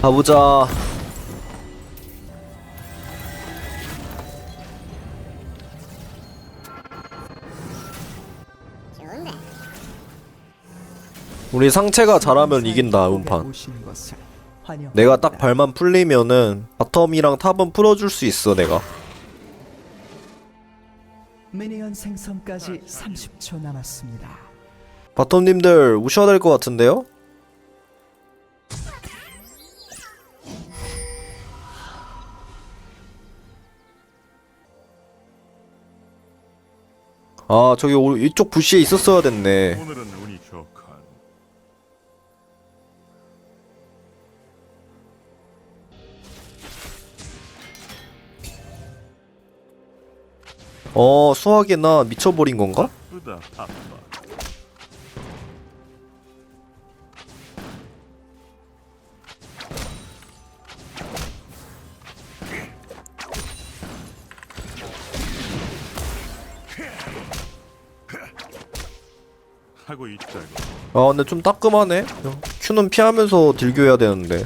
가보자. 우리 상체가 잘하면 이긴다 환영. 내가 딱 발만 풀리면은 바텀이랑 탑은 풀어줄 수 있어 내가. 미니언 생성까지 30초 남았습니다. 바텀님들 우셔야 될 것 같은데요? 아 저기 오- 이쪽 부시에 있었어야 됐네 오늘은 운이 좋군. 어 수학이나 미쳐버린 건가? 바쁘다 바빠. 아 근데 좀 따끔하네. 큐는 피하면서 딜교해야 되는데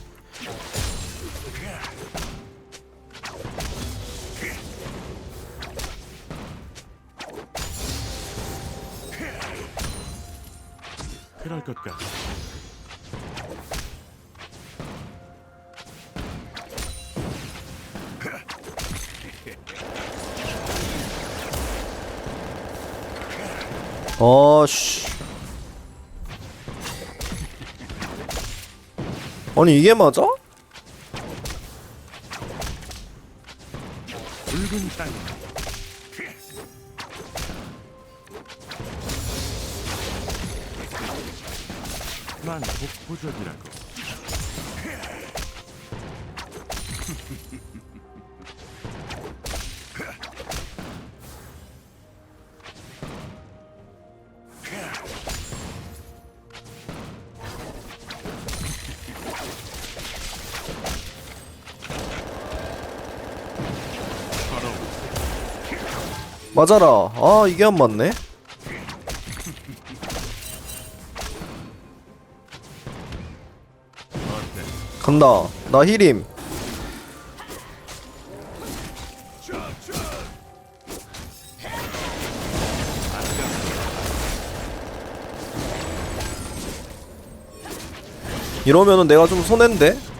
아니 이게 맞아? 붉은 땅. 난 독보적이라고. 맞아라 아 이게 안 맞네? 간다 나 힐임 이러면은 내가 좀 손해인데?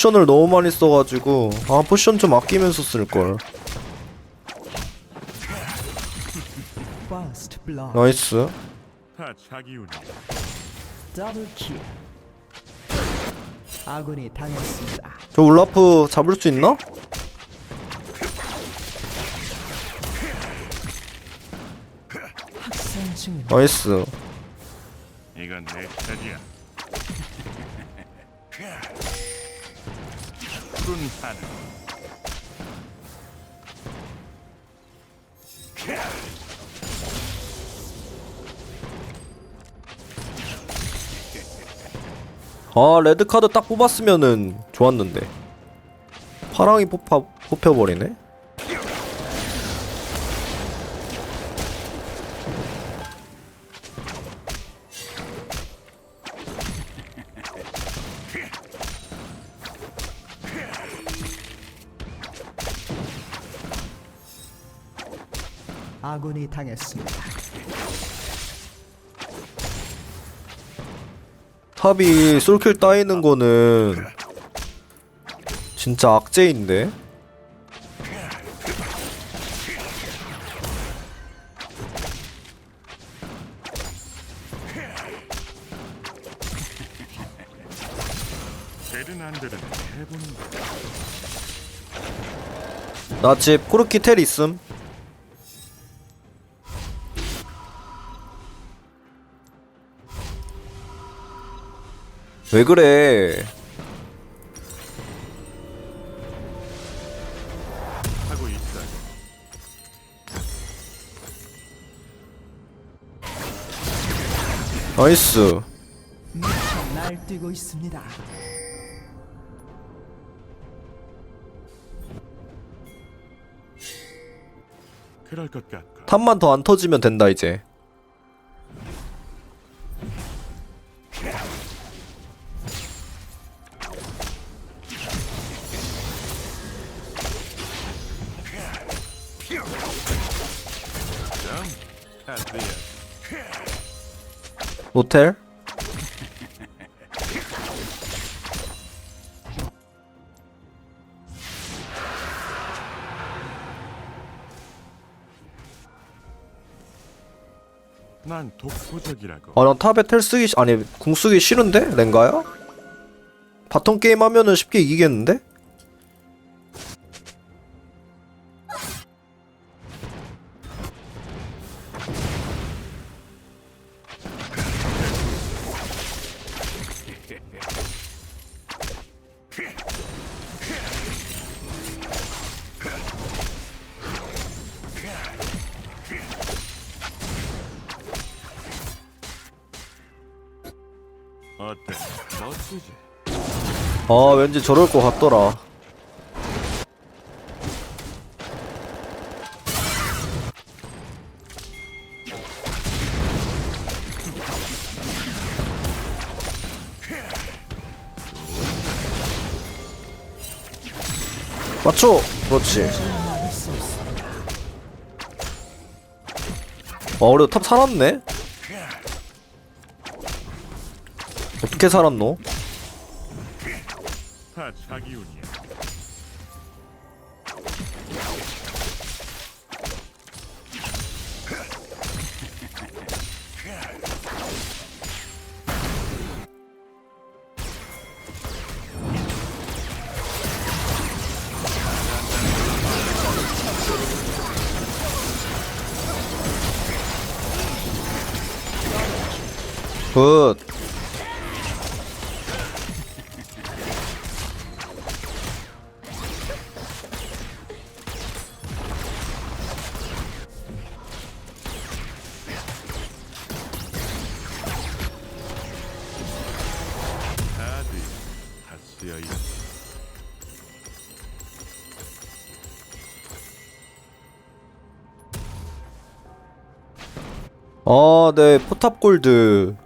포션을 너무 많이 써가지고 아 포션 좀 아끼면서 쓸걸. 나이스. 저 울라프 잡을 수 있나? 나이스. 이건 내 차지야. 하늘. 아 레드카드 딱 뽑았으면은 좋았는데 파랑이 뽑아, 뽑혀버리네 아군이 당했습니다. 탑이 솔킬 따이는 거는 진짜 악재인데 되든 안 되든 해보는 거. 나집 코르키 텔 있음 왜 그래 하고. 나이스 미쳐 날뛰고 있습니다. 그럴 것 같고. 탑만 더 안 터지면 된다 이제 노텔 난 독보적이라고. 아 난 탑에 텔 쓰기 시- 아니 궁 쓰기 싫은데 랭가야? 바텀 게임 하면은 쉽게 이기겠는데? 어때? 멋지지? 아 왠지 저럴 것 같더라 맞춰 그렇지 아 그래도 탑 살았네 어떻게 살았노? 다 자기 운이야. 굿 포탑 골드.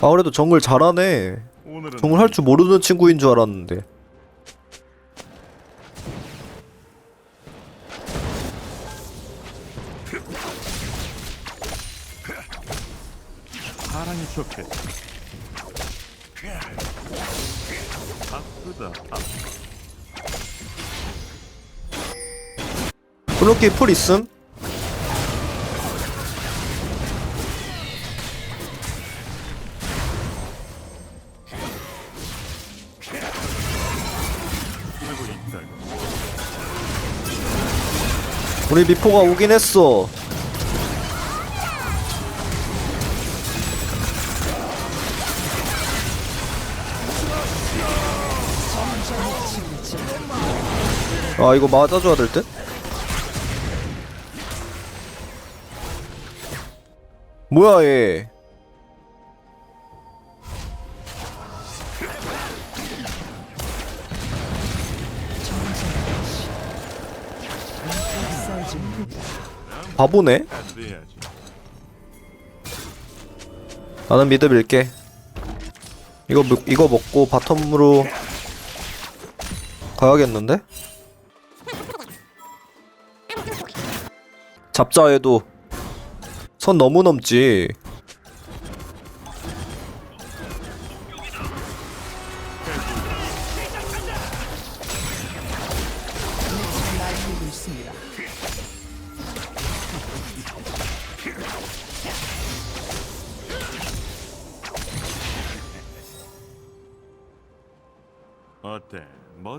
아, 그래도 정글 잘하네. 오늘은 정글 할 줄 모르는 친구인 줄 알았는데. 사랑이 좋겠어. 아프다. 아프. 블록기 풀 있음? 우리 미포가 오긴 했어. 아, 이거 맞아줘야 될 듯? 뭐야, 얘. 바보네? 나는 미드 밀게. 이거 먹- 이거 먹고 바텀으로 가야겠는데? 잡자 해도 선 너무 넘지.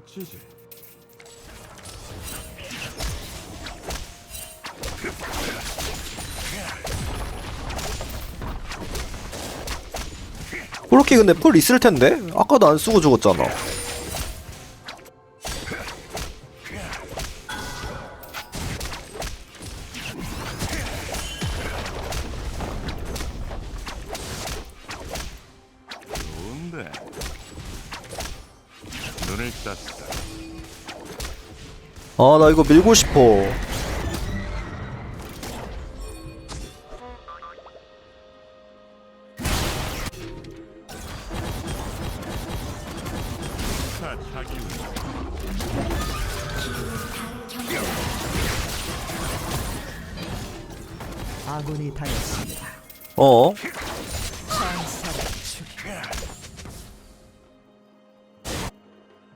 지지? 그렇게 근데 풀 있을 텐데? 아까도 안 쓰고 죽었잖아. 아 나 이거 밀고 싶어. 아군이 당했습니다. 어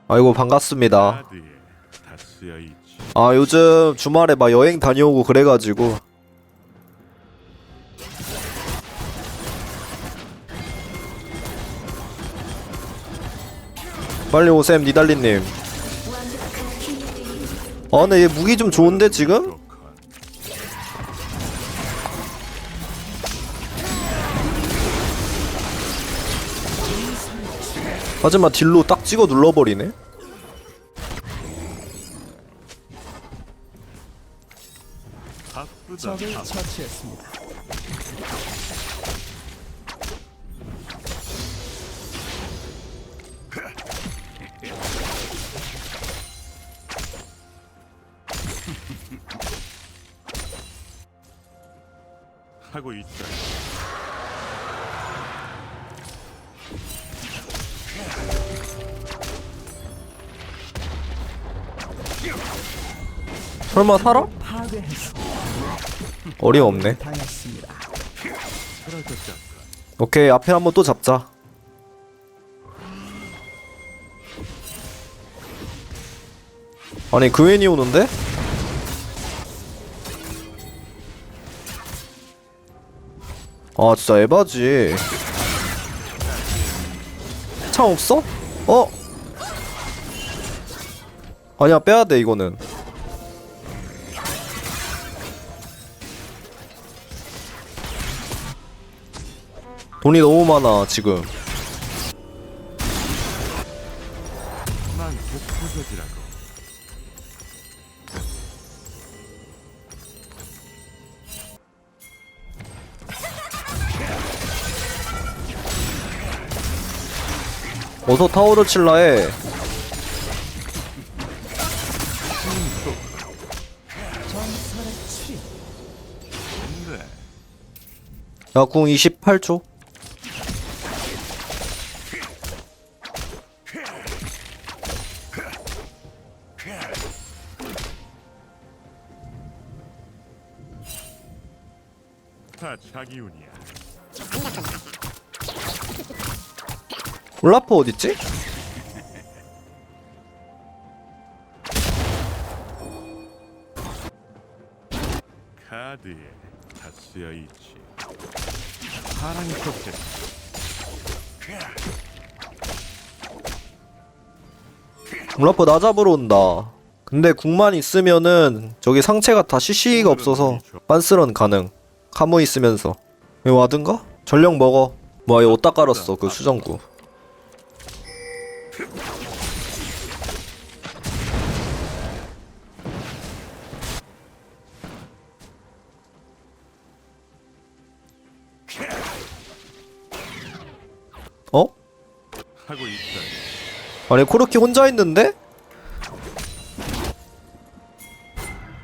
아이고 반갑습니다 쓰여 있지. 아 요즘 주말에 막 여행 다녀오고 그래가지고. 빨리 오셈 니달리님. 아 근데 얘 무기 좀 좋은데 지금? 하지만 딜로 딱 찍어 눌러버리네 적을. 처치했습니다. 하고 있다. 설마 살아? 파괴했습니다. 어림없네. 오케이 앞에 한번 또 잡자 아니 그웬이 오는데? 아 진짜 에바지 창 없어? 어? 아니야 빼야돼 이거는 돈이 너무 많아 지금 난. 어서 타워를 칠라 해. 전설의 출 근데 야, 궁 28초. 올라프 어딨지? 카드에 다 쓰여 있지. 사랑이 좋겠다. 올라프 나 잡으러 온다. 근데 궁만 있으면은 저기 상체가 다 CC가 없어서 빤스런 가능. 카무 있으면서. 왜 와든가? 전력 먹어. 뭐야, 어디다 깔았어, 그 수정구. 어? 하고 있다. 아니 코르키 혼자 있는데?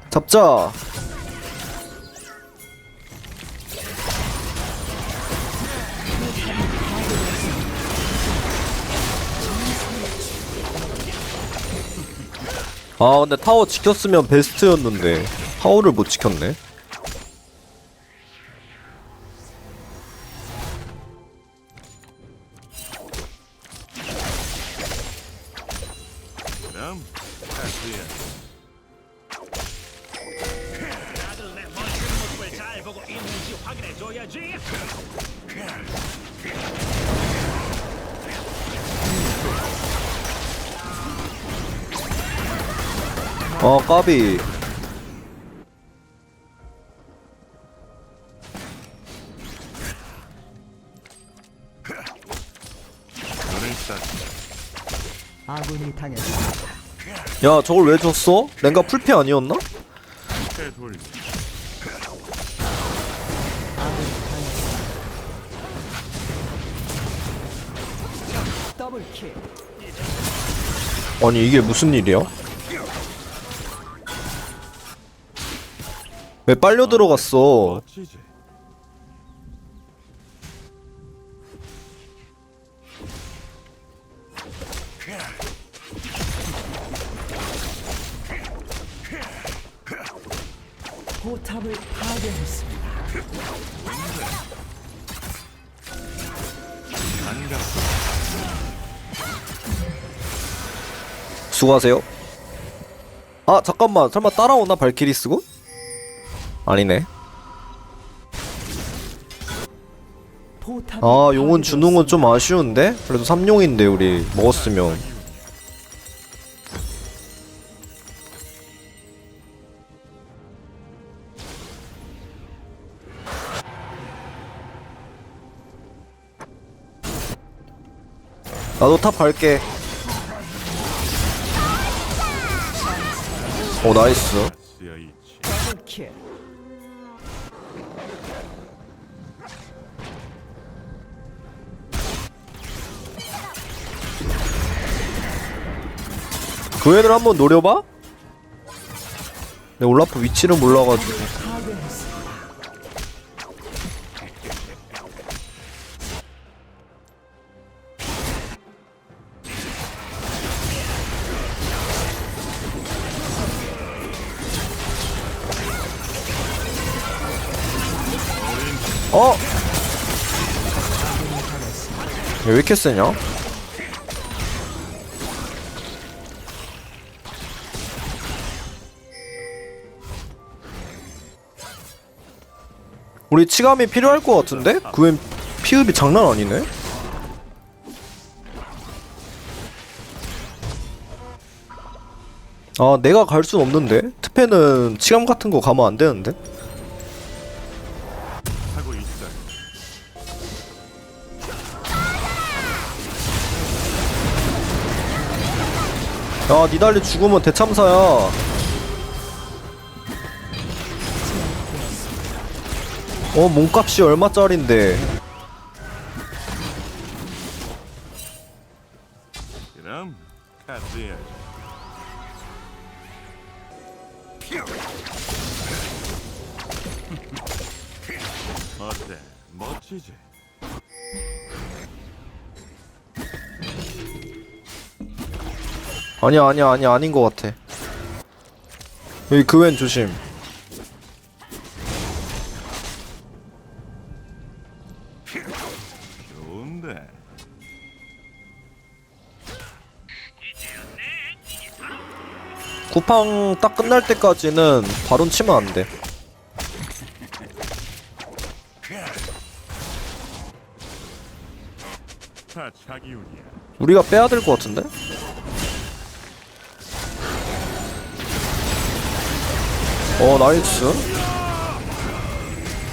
잡자 아 근데 타워 지켰으면 베스트였는데 타워를 못 지켰네 까비. 아군이 당했습니다. 야 저걸 왜 줬어? 랭가 풀피 아니었나? 해 돌리. 아군이 당했습니다. 더블킬. 아니 이게 무슨 일이야? 왜 빨려 들어갔어. 포탑을 파괴했습니다. 수고하세요 아 잠깐만 설마 따라오나 발키리 쓰고? 아니네. 아 용은 주능은 파괴되었습니다. 좀 아쉬운데? 그래도 3용인데 우리 먹었으면. 나도 탑 갈게. 오 나이스 애를 한번 노려봐? 내 올라프 위치를 몰라가지고. 어? 얘왜 이렇게 세냐? 우리 치감이 필요할 것 같은데? 그웬 피흡이 장난 아니네? 아 내가 갈 순 없는데? 특패는 치감 같은 거 가면 안 되는데? 야 니달리 죽으면 대참사야 어 몸값이 얼마짜린데 그럼 카드야. 어때? 멋지지? 아니야 아니야 아니야 아닌 것 같아 여기 그웬 조심 쿠팡 딱 끝날 때까지는 바론 치면 자기 운이야. 우리가 빼야 될 것 같은데? 어 나이스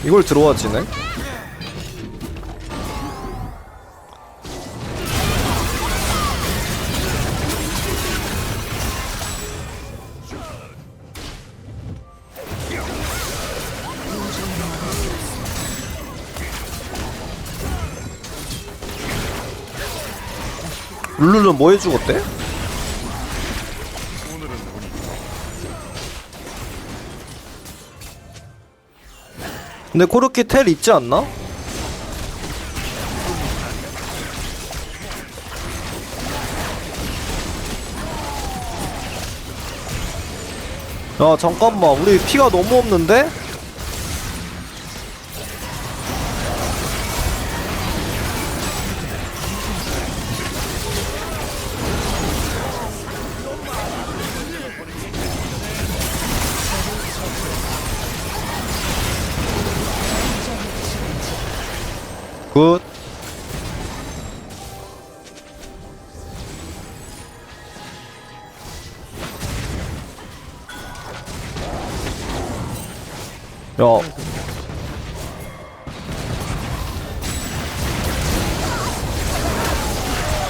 이걸 들어와 지네 룰루는 뭐? 오늘은 운이 근데 코르키 텔 있지 않나? 야 잠깐만 우리 피가 너무 없는데?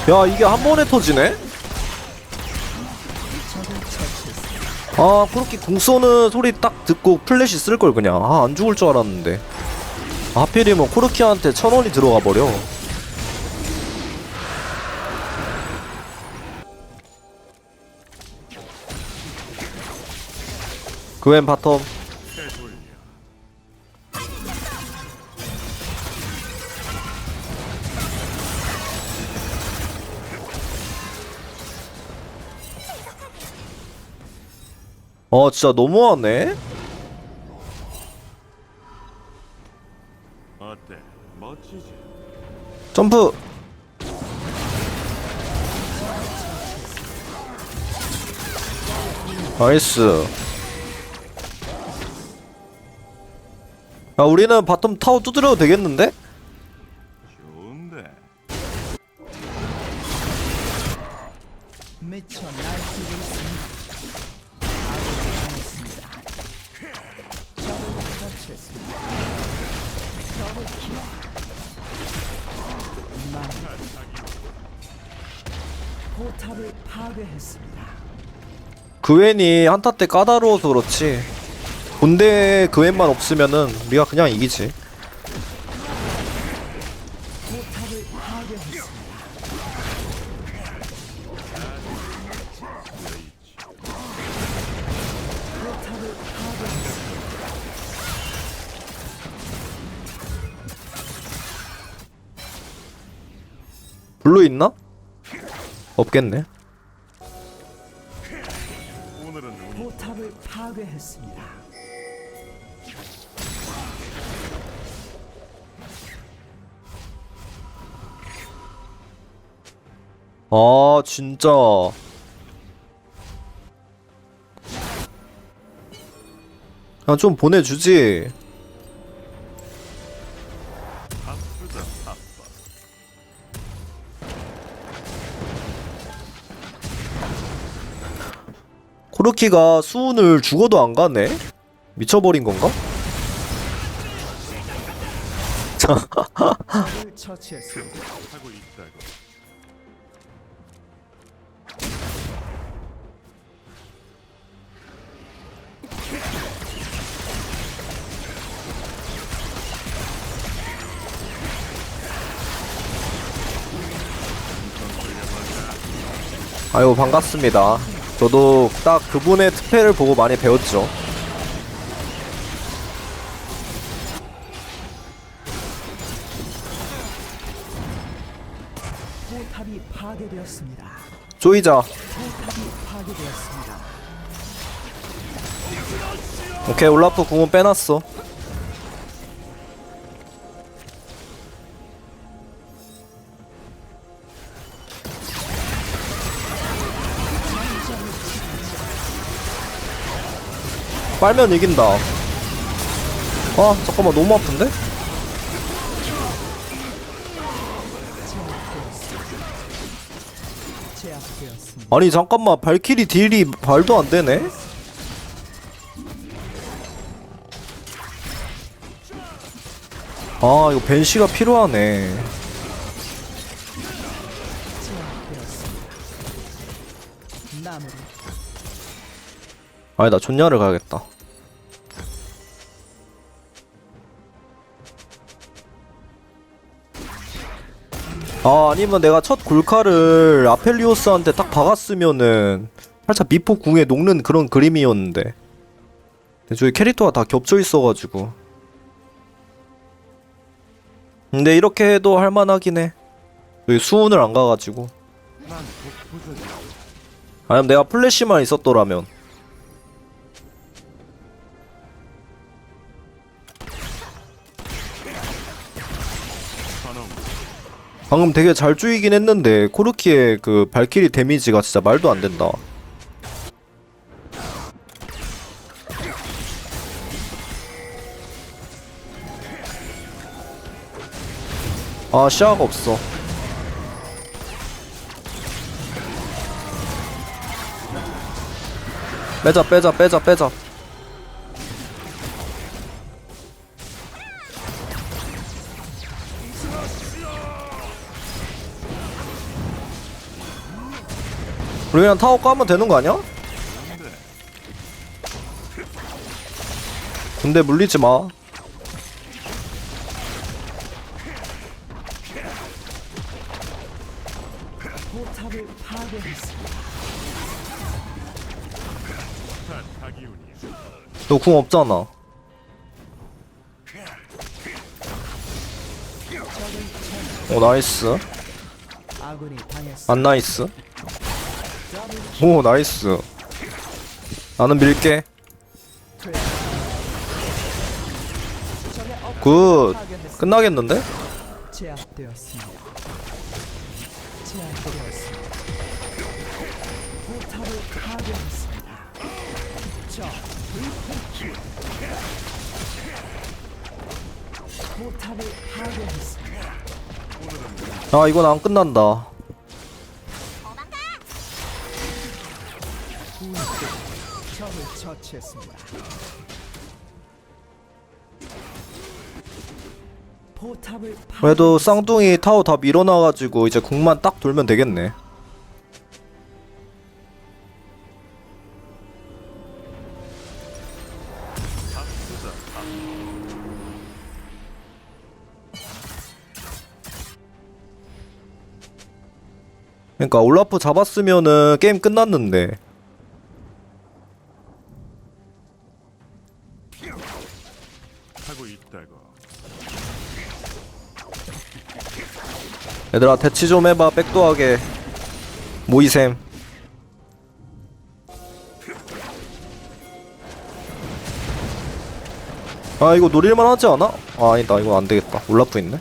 야, 이게 한 번에 터지네? 아, 그렇게 궁 쏘는 소리 딱 듣고 플래시 쓸 걸 그냥. 아, 안 죽을 줄 알았는데. 하필이면 코르키한테 천 원이 들어가 버려. 그웬 바텀. 어 진짜 너무하네 어때? 멋지지? 점프 나이스 야 우리는 바텀 타워 두드려도 되겠는데? 좋은데. 미쳐 날 그웬이 한타 때 까다로워서 그렇지. 본대 그웬만 없으면은 우리가 그냥 이기지. 블루 있나? 없겠네 했습니다. 아 진짜 그냥 좀 보내주지 코르키가 수운을 죽어도 안 가네? 미쳐버린 건가? 아유 반갑습니다 저도 딱 그분의 특패를 보고 많이 배웠죠 포탑이 파괴되었습니다. 쪼이자 포탑이 파괴되었습니다. 오케이 올라프 궁은 빼놨어 빨면 이긴다 아 잠깐만 너무 아픈데? 아니 잠깐만 발키리 딜이 말도 안 되네? 아 이거 벤시가 필요하네 아니 나 존야를 가야겠다. 아 아니면 내가 첫 골카를 아펠리오스한테 딱 박았으면은 살짝 미포 궁에 녹는 그런 그림이었는데. 저기 캐릭터가 다 겹쳐 있어가지고. 근데 이렇게 해도 할만하긴 해. 여기 수운을 안 가가지고. 아니면 내가 플래시만 있었더라면 방금 되게 잘 쪼이긴 했는데 코르키의 그 발키리 데미지가 진짜 말도 안 된다. 아 시야가 없어. 빼자 빼자 빼자 빼자. 우리 그냥 타워 까면 되는 거 아니야? 근데 물리지 마. 너 궁 없잖아. 오 나이스. 안 나이스. 오 나이스. 나는 밀게 굿. 끝나겠는데? 아 이건 안 끝난다 그래도 쌍둥이 타워 다 밀어놔가지고 이제 궁만 딱 돌면 되겠네. 그러니까 올라프 잡았으면은 게임 끝났는데 얘들아 대치 좀 해봐 백도하게. 모이셈. 아 이거 노릴만 하지 않아? 아 아니다 이거 안되겠다. 올라프 있네?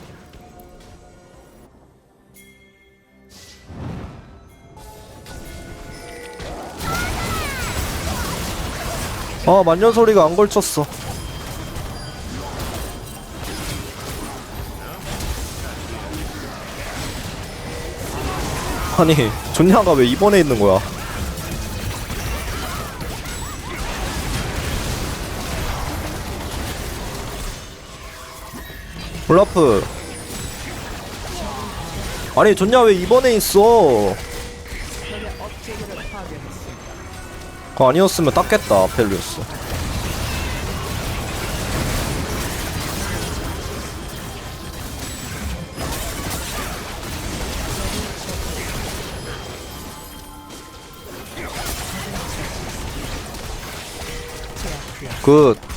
아 만년 소리가 안 걸쳤어 아니 존냐가 왜 이번에 있는 거야? 올라프. 아니 존냐 왜 이번에 있어. 그거 아니었으면 땄겠다 펠리우스 굿